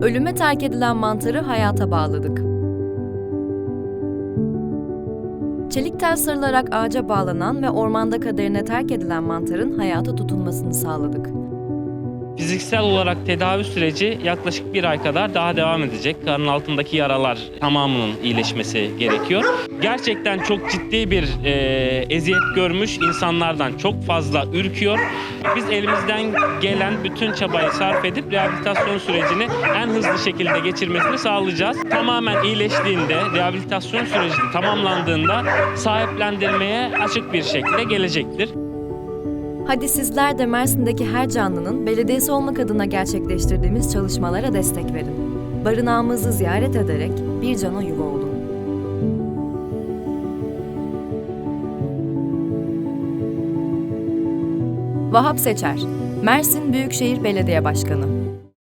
Ölüme terk edilen mantarı hayata bağladık. Çelik tel sarılarak ağaca bağlanan ve ormanda kaderine terk edilen mantarın hayata tutunmasını sağladık. Fiziksel olarak tedavi süreci yaklaşık bir ay kadar daha devam edecek. Karın altındaki yaralar tamamının iyileşmesi gerekiyor. Gerçekten çok ciddi bir e, eziyet görmüş insanlardan çok fazla ürküyor. Biz elimizden gelen bütün çabayı sarf edip rehabilitasyon sürecini en hızlı şekilde geçirmesini sağlayacağız. Tamamen iyileştiğinde, rehabilitasyon süreci tamamlandığında sahiplendirmeye açık bir şekilde gelecektir. Hadi sizler de Mersin'deki her canlının belediyesi olmak adına gerçekleştirdiğimiz çalışmalara destek verin. Barınağımızı ziyaret ederek bir cana yuva olun. Vahap Seçer, Mersin Büyükşehir Belediye Başkanı